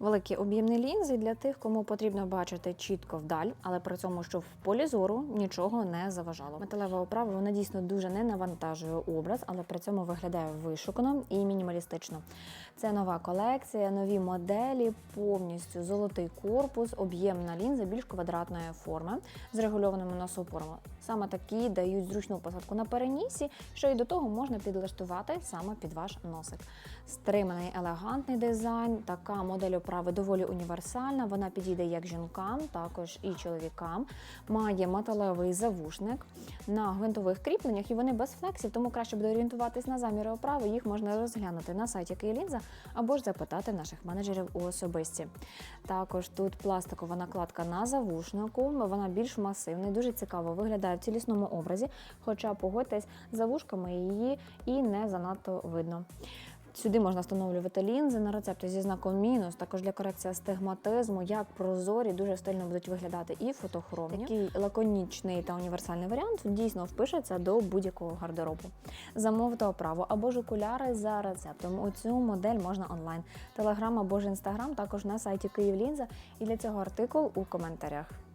Великі об'ємні лінзи для тих, кому потрібно бачити чітко вдаль, але при цьому, щоб в полі зору нічого не заважало. Металева оправа вона дійсно дуже не навантажує образ, але при цьому виглядає вишукано і мінімалістично. Це нова колекція, нові моделі, повністю золотий корпус, об'ємна лінза більш квадратної форми з регульованими носоупорами. Саме такі дають зручну посадку на перенісі, що і до того можна підлаштувати саме під ваш носик. Стриманий елегантний дизайн. Така модель оправи доволі універсальна. Вона підійде як жінкам, також і чоловікам. Має металевий завушник на гвинтових кріпленнях, і вони без флексів, тому краще буде орієнтуватись на заміри оправи. Їх можна розглянути на сайті Київлінза або ж запитати наших менеджерів у особисті. Також тут пластикова накладка на завушнику. Вона більш масивна, і дуже цікаво виглядає в цілісному образі. Хоча погодьтесь, за вушками її і не занадто видно. Сюди можна встановлювати лінзи на рецепти зі знаком мінус, також для корекції астигматизму, як прозорі, дуже стильно будуть виглядати і фотохромні. Такий лаконічний та універсальний варіант дійсно впишеться до будь-якого гардеробу. Замовте оправу або ж окуляри за рецептом. У цю модель можна онлайн. Телеграм або ж інстаграм також на сайті Київлінза. І для цього артикул у коментарях.